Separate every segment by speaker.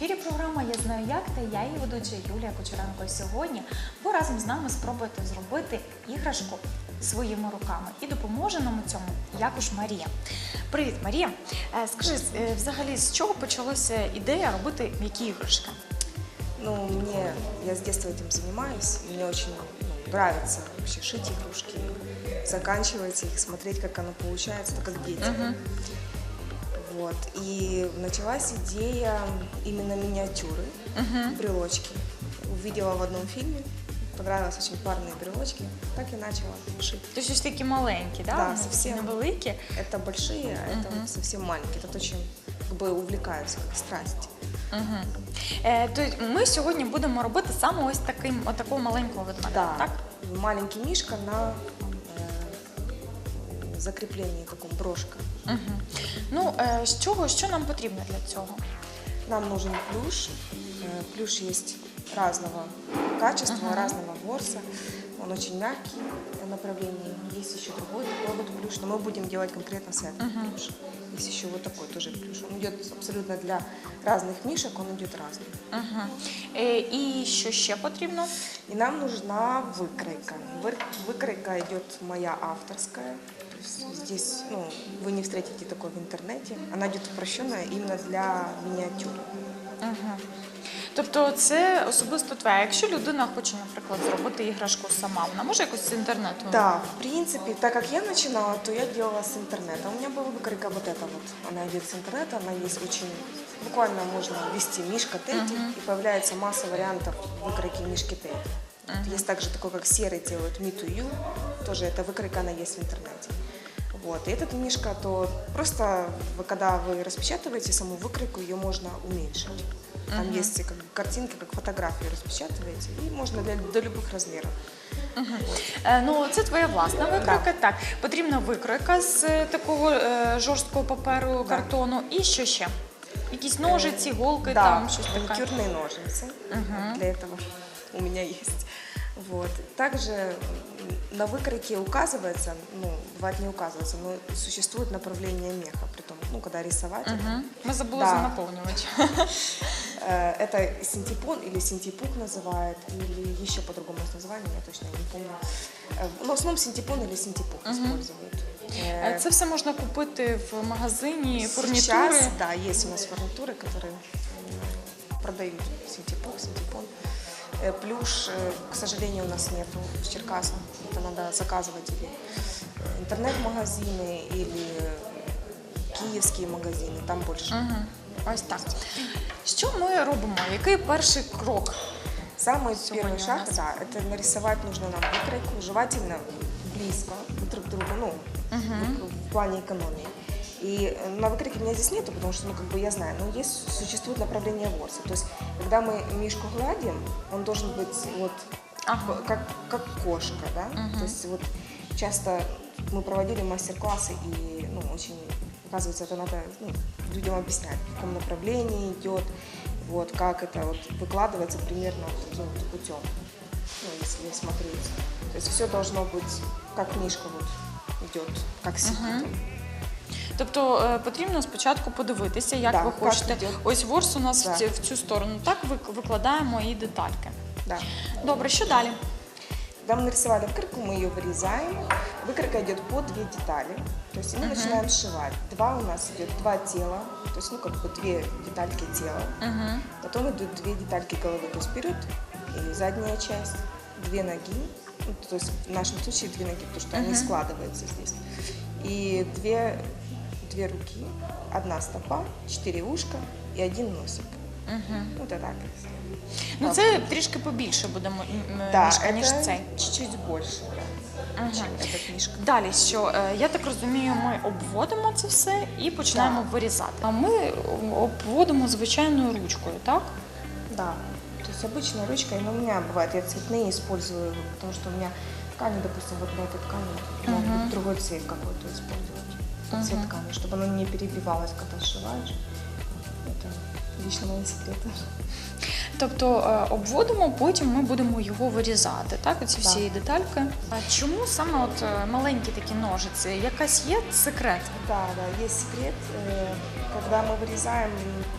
Speaker 1: я знаю як та я її ведуча Юлія Кучеренко. І сьогодні ви разом з нами спробуєте зробити іграшку своїми руками. І допоможе нам у цьому якож Марія. Привіт, Марія. Е, Скажи, е, взагалі, з чого почалася ідея робити м'які іграшки?
Speaker 2: Ну, мне, я с детства этим занимаюсь, и мне очень ну, нравится вообще шить игрушки, заканчивать их, смотреть, как оно получается, это как дети. Вот. И началась идея именно миниатюры, брелочки. Увидела в одном фильме, понравилось очень парные брелочки, так и начала шить.
Speaker 1: Тобто ж такі маленькі, да?
Speaker 2: Да,
Speaker 1: Вони такі
Speaker 2: совсем.
Speaker 1: невеликі.
Speaker 2: Это большие, а это вот совсем маленькие. Это очень как бы увлекаются, как страсть.
Speaker 1: Угу. Е, то ми сьогодні будемо робити саме ось таким, отакого маленького ведмедя,
Speaker 2: Да,
Speaker 1: так?
Speaker 2: маленький мишка на э, закреплении таком брошка.
Speaker 1: Угу. Ну, е, з чого, що нам потрібно для цього?
Speaker 2: Нам нужен плюш. Э, Плюш есть разного качества, разного ворса. Он очень мягкий по направлению. Есть еще другой такой вот плюш, но мы будем делать конкретно с этого плюша. Есть еще вот такой тоже плюш. Он идет абсолютно для разных мишек, он идет разный.
Speaker 1: Угу. Е, і що ще потрібно?
Speaker 2: И нам нужна выкройка. Вы- Выкройка идет моя авторская. То есть здесь ну, вы не встретите такой в интернете. Она идет упрощенная именно для миниатюр.
Speaker 1: Угу. Тобто це особисто твоя. Якщо людина хоче, наприклад, зробити іграшку сама, вона може якось з інтернету?
Speaker 2: Да, в принципе, так как я начинала, то я делала с интернета. У меня была выкройка вот эта вот. Она идет с интернета, она есть очень... Буквально можно ввести Мишка Тедди, и появляется масса вариантов выкройки Мишки Тедди. Вот Есть также такой, как серый делают Me to You. Тоже эта выкройка, она есть в интернете. Вот. И этот мишка, то просто вы, когда вы распечатываете саму выкройку, ее можно уменьшить. Там есть как бы, картинки, как фотографию распечатываете, и можно для, до любых размеров.
Speaker 1: Е, ну, це твоя власна викройка. Так, потрібна викройка з е, такого е, жорсткого паперу, картону. І що ще? Якісь ножиці, голки,
Speaker 2: Да,
Speaker 1: там щось таке.
Speaker 2: маникюрные ножницы. Для этого у меня есть. Вот. Также м, на выкройке указывается, ну, бывает не указывается, но существует направление меха, при том, ну, когда рисовать.
Speaker 1: Мгм. Ми забули
Speaker 2: Да.
Speaker 1: за наповнювач.
Speaker 2: Э, Это синтепон или синтепук называют, или еще по-другому есть название, я точно не помню. Э, Но в основном синтепон или синтепук используют. Э,
Speaker 1: Е, Це все можна купити в магазині фурнітури.
Speaker 2: Сейчас, да, есть у нас фурнитуры, которые м, продают синтепук, синтепон. Э, Плюш, э, к сожалению, у нас нету в Черкасах. Это надо заказывать или э, интернет-магазины, или э, киевские магазины, там больше.
Speaker 1: Мгм. Ось так. Що ми робимо? Який перший крок?
Speaker 2: Самый
Speaker 1: Сегодня
Speaker 2: первый
Speaker 1: у
Speaker 2: шаг,
Speaker 1: нас.
Speaker 2: да, это нарисовать нужно нам выкройку, желательно близко друг к другу, ну, в, в плане экономии. И э, на выкройке меня здесь нету, потому что, ну, как бы я знаю, но есть, существует направление ворса. То есть, когда мы мишку гладим, он должен быть вот
Speaker 1: Ага.
Speaker 2: как, как кошка, да? То есть вот часто мы проводили мастер-классы, и, ну, очень, оказывается, это надо ну, людям объяснять, в каком направлении идет, вот, как это вот выкладывается примерно вот таким вот путем, ну, если смотреть. То есть все должно быть, как книжка вот идет, как сидит.
Speaker 1: Тобто е, потрібно спочатку подивитися, як
Speaker 2: Да,
Speaker 1: ви
Speaker 2: як
Speaker 1: хочете.
Speaker 2: йде.
Speaker 1: Ось ворс у нас
Speaker 2: Да.
Speaker 1: в, ці- в цю сторону. Так вик- викладаємо і детальки.
Speaker 2: Да.
Speaker 1: Добре, що далі?
Speaker 2: Когда мы нарисовали выкройку, мы ее вырезаем. Выкройка идет по две детали. То есть мы начинаем сшивать. Два у нас идет два тела, то есть ну как бы две детальки тела.
Speaker 1: Угу.
Speaker 2: Потом идут две детальки головы, то есть вперед и задняя часть, две ноги, ну, то есть в нашем случае две ноги, потому что они складываются здесь. И две, две руки, одна стопа, четыре ушка и один носик. Ну, это так.
Speaker 1: Ну це трішки побільше буде м- м-
Speaker 2: Да,
Speaker 1: мішка, ніж
Speaker 2: это
Speaker 1: цей.
Speaker 2: чуть-чуть больше, да, чем этот мишка.
Speaker 1: Далі, що е, я так розумію, ми обводимо це все і починаємо вирізати. А ми обводимо звичайною ручкою, так?
Speaker 2: Да, то есть обычная ручка, но у меня бывает, я цветные использую, потому что у меня ткани, допустим, вот на этой ткани могут быть другой цвет какой-то использовать, цвет ткани, чтобы оно не переливалось, когда сшиваешь. Это лично мои секреты.
Speaker 1: Тобто е, обводимо, потім ми будемо його вирізати, так? Оці
Speaker 2: Так.
Speaker 1: всі детальки. А чому саме от е, маленькі такі ножиці? Якась є секрет?
Speaker 2: Да, да, есть секрет. Э, когда мы вырезаем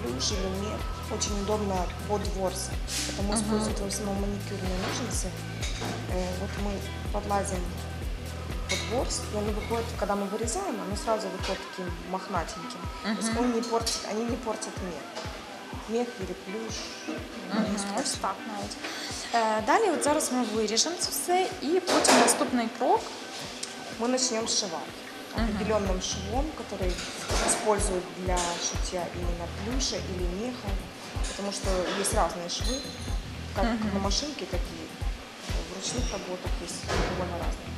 Speaker 2: плюш или мех, очень удобно под ворс, потому используют в основном маникюрные ножницы. Э, Вот мы подлазим под ворс, и они выходят, когда мы вырезаем, оно сразу выходит таким мохнатеньким. То есть он не портит, они не портят мех. Мех или плюш. не
Speaker 1: Мгм, Ось
Speaker 2: испортят.
Speaker 1: так навіть. Е, Далі, от зараз ми виріжемо це все, і потім наступний крок.
Speaker 2: Мы начнем сшивать определенным швом, который используют для шитья именно плюша или меха, потому что есть разные швы, как на машинке, так и в ручных работах есть довольно разные.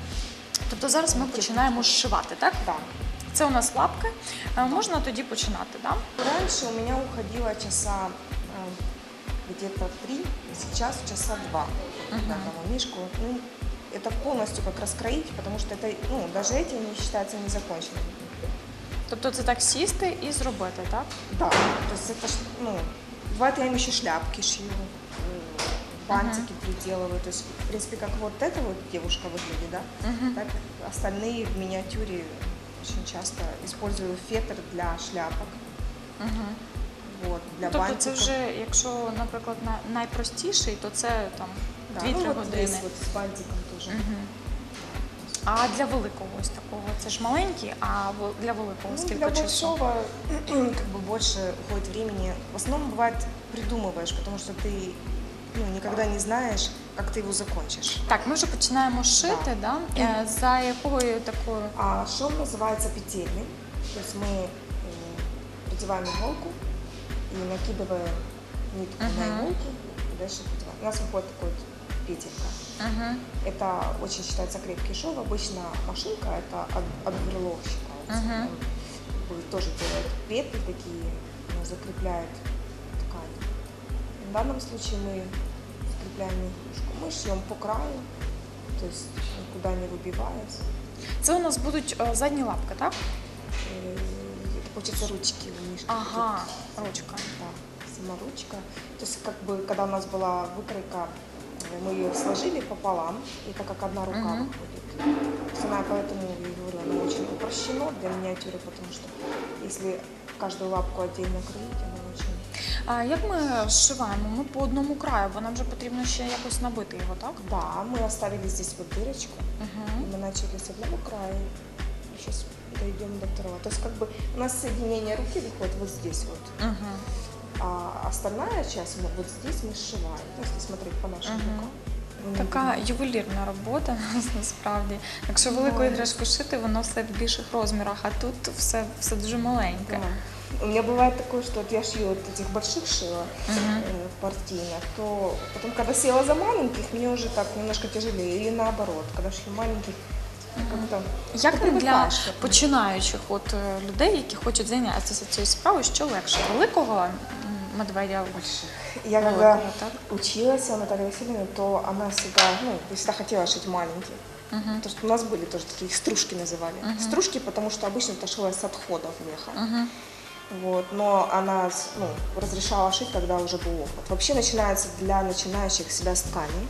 Speaker 1: Тобто зараз ми починаємо зшивати, так?
Speaker 2: Да.
Speaker 1: Це у нас лапки. Е, Можна тоді починати, так?
Speaker 2: Раньше у меня уходило часа э, где-то три, сейчас часа два на одного мишку. Ну, это полностью как раскроить, потому что это, ну, даже эти не считаются незаконченными.
Speaker 1: Тобто це так сісти і зробити, так?
Speaker 2: Да, то есть это, ж, ну, бывает я им еще шляпки шью, э, бантики приделываю. То есть, в принципе, как вот эта вот девушка выглядит, да, так остальные в миниатюре очень часто использую фетр для шляпок, вот, для
Speaker 1: тобто
Speaker 2: бантиков.
Speaker 1: це вже, якщо, наприклад, на- найпростіший, то це там
Speaker 2: да,
Speaker 1: 2-3
Speaker 2: ну, вот
Speaker 1: години.
Speaker 2: здесь вот с бантиком тоже.
Speaker 1: А для великого ось такого, це ж маленький, а в- для великого
Speaker 2: Ну,
Speaker 1: скільки
Speaker 2: для
Speaker 1: часу?
Speaker 2: большого как бы больше уходит времени. В основном бывает придумываешь, потому что ты ну, никогда не знаешь, как ты его закончишь.
Speaker 1: Так, ми вже починаємо шити, да. Е, За якою такою
Speaker 2: А шов называется петельный. То есть мы э, продеваем иголку и накидываем нитку на
Speaker 1: Мгм.
Speaker 2: иголку и дальше продеваем. У нас выходит такой вот петелька.
Speaker 1: Угу.
Speaker 2: Это очень считается крепкий шов. Обычно машинка это от, от берлог считается.
Speaker 1: Мгм.
Speaker 2: Он как бы тоже делает петли такие, ну, закрепляет ткань. В данном случае мы закрепляем игрушку. Мы шьем по краю, то есть никуда не выбиваясь.
Speaker 1: Це у нас будуть е, задні лапки, так?
Speaker 2: Э, Это получается ручки у мишки.
Speaker 1: Ага, ручка.
Speaker 2: Да, сама ручка. То есть как бы, когда у нас была выкройка, э, мы ее сложили пополам, и так как одна рука
Speaker 1: Мгм.
Speaker 2: выходит. То есть она поэтому, я говорю, она очень упрощена для миниатюры, потому что если каждую лапку отдельно кроить, она
Speaker 1: як ми зшиваємо? Ми по одному краю, бо нам вже потрібно ще якось набити його, так?
Speaker 2: Да, мы оставили здесь вот дырочку,
Speaker 1: Угу.
Speaker 2: мы начали с одного края, сейчас дойдем до второго. То есть как бы у нас соединение руки выходит вот здесь вот.
Speaker 1: Угу.
Speaker 2: А остальная часть, мы вот здесь мы сшиваем. Ну, если смотреть по нашим
Speaker 1: Мгм.
Speaker 2: рукам. вы не
Speaker 1: Така
Speaker 2: видите.
Speaker 1: ювелірна робота насправді. Якщо велику іграшку шити, воно все в більших розмірах, а тут все, все дуже маленьке.
Speaker 2: Да. У меня бывает такое, что вот я шью вот этих больших шила
Speaker 1: Мгм.
Speaker 2: э, партийных, то потом, когда села за маленьких, мне уже так немножко тяжелее. Или наоборот, когда шью маленьких, как-то
Speaker 1: Як
Speaker 2: ти
Speaker 1: для
Speaker 2: привикаєш до того.
Speaker 1: починаючих от, е, людей, які хочуть зайнятися цією справою, що легше? Великого м, медведя
Speaker 2: Я
Speaker 1: Великого,
Speaker 2: когда
Speaker 1: так?
Speaker 2: училась у Натальи Васильевны, то она всегда, ну, всегда хотела шить маленьких.
Speaker 1: Мгм.
Speaker 2: Потому что у нас были тоже такие, их стружки называли. Стружки, потому что обычно это шилось с отходов меха.
Speaker 1: Угу.
Speaker 2: Вот, но она ну, разрешала шить, когда уже был опыт. Вообще начинается для начинающих всегда с ткани,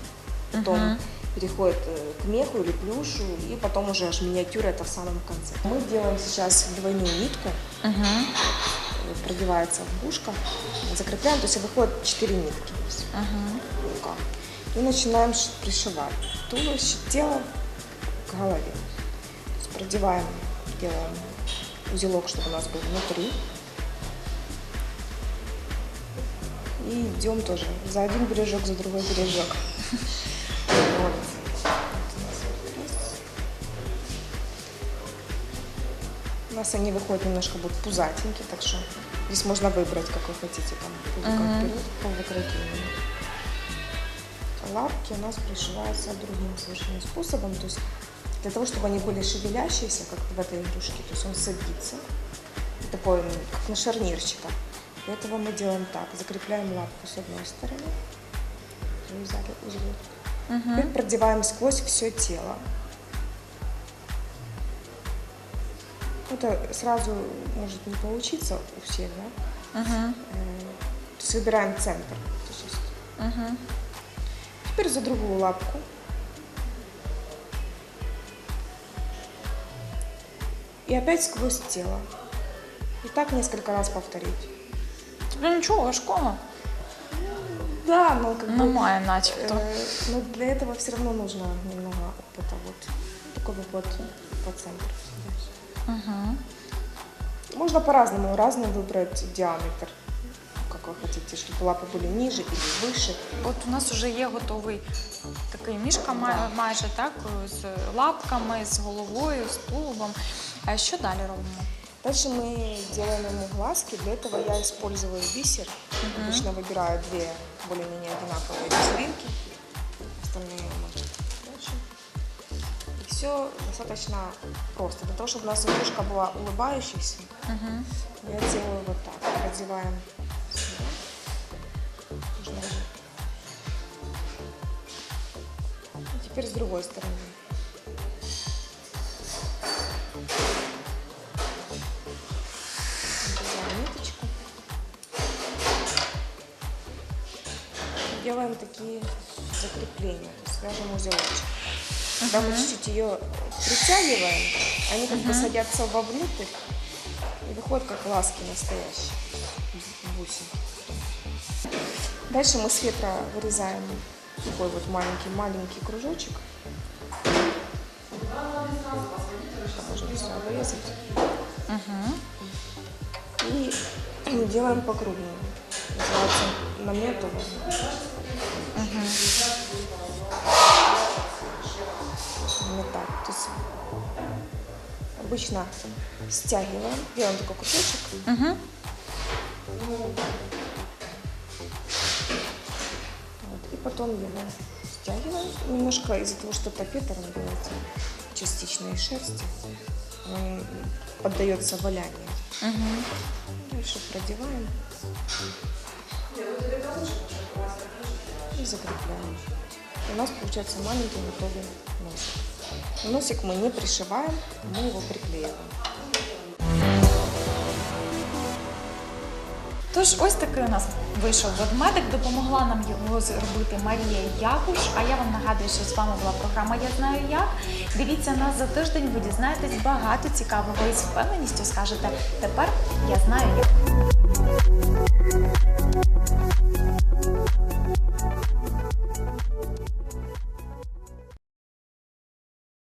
Speaker 2: потом
Speaker 1: Мгм.
Speaker 2: переходит э, к меху или плюшу, и потом уже аж миниатюра это в самом конце. Мы делаем сейчас двойную нитку, э, продевается в бушко, закрепляем, то есть выходит 4 нитки руках. И начинаем пришивать туловище, тело к голове. То есть продеваем, делаем узелок, чтобы у нас был внутри. И идем тоже за один бережок, за другой бережок. Вот. У нас они выходят немножко будут пузатенькие, так что здесь можно выбрать, как вы хотите, там, вперед, именно. Лапки у нас пришиваются другим совершенно способом, то есть для того, чтобы они были шевелящиеся, как в этой игрушке, то есть он садится, такой, как на шарнирчика. Для этого мы делаем так, закрепляем лапку с одной стороны, завязали узелочек.
Speaker 1: Угу.
Speaker 2: Теперь продеваем сквозь все тело. Это сразу может не получиться у всех, да?
Speaker 1: Угу.
Speaker 2: То есть выбираем центр.
Speaker 1: Угу.
Speaker 2: Теперь за другую лапку. И опять сквозь тело. И так несколько раз повторить.
Speaker 1: Ну нічого, школа.
Speaker 2: Да, но как бы...
Speaker 1: Немає начебто.
Speaker 2: э, но для этого все равно нужно немного опыта. Вот такой бы вот по центру.
Speaker 1: Угу.
Speaker 2: Можно по-разному, разный выбрать диаметр. Как вы хотите, чтобы лапы были ниже или выше.
Speaker 1: От у нас вже є готовий такий мішка май- майже так, з лапками, з головою, з тулубом. А що далі робимо?
Speaker 2: Дальше мы делаем ему глазки. Для этого я использую бисер. Обычно выбираю две более-менее одинаковые бисеринки. Остальные можно дальше. И все достаточно просто. Для того, чтобы у нас игрушка была улыбающейся,
Speaker 1: Угу.
Speaker 2: я делаю вот так. Продеваем сюда. И теперь с другой стороны. Делаем такие закрепления, свяжем узелочек. Когда мы чуть-чуть ее притягиваем, они как бы садятся вовнутрь и выходят как ласки настоящие, бусинки. Дальше мы с ветра вырезаем такой вот маленький-маленький кружочек. Это можно все вырезать. И делаем по кругу. Называется наметово. Наметать. То есть обычно стягиваем, делаем такой кусочек.
Speaker 1: Угу.
Speaker 2: Вот, и потом его стягиваем. Немножко из-за того, что он делается частично из шерсти, он поддается валянию. Дальше продеваем. И закрепляем. У нас получается маленький готовый носик. Но Носик мы не пришиваем, мы его приклеиваем.
Speaker 1: Тож ось такий у нас вийшов ведмедик. Допомогла нам його зробити Марія Якуш. А я вам нагадую, що з вами була програма Я знаю як. Дивіться нас за тиждень, ви дізнаєтесь багато цікавого і з впевненістю скажете тепер я знаю як.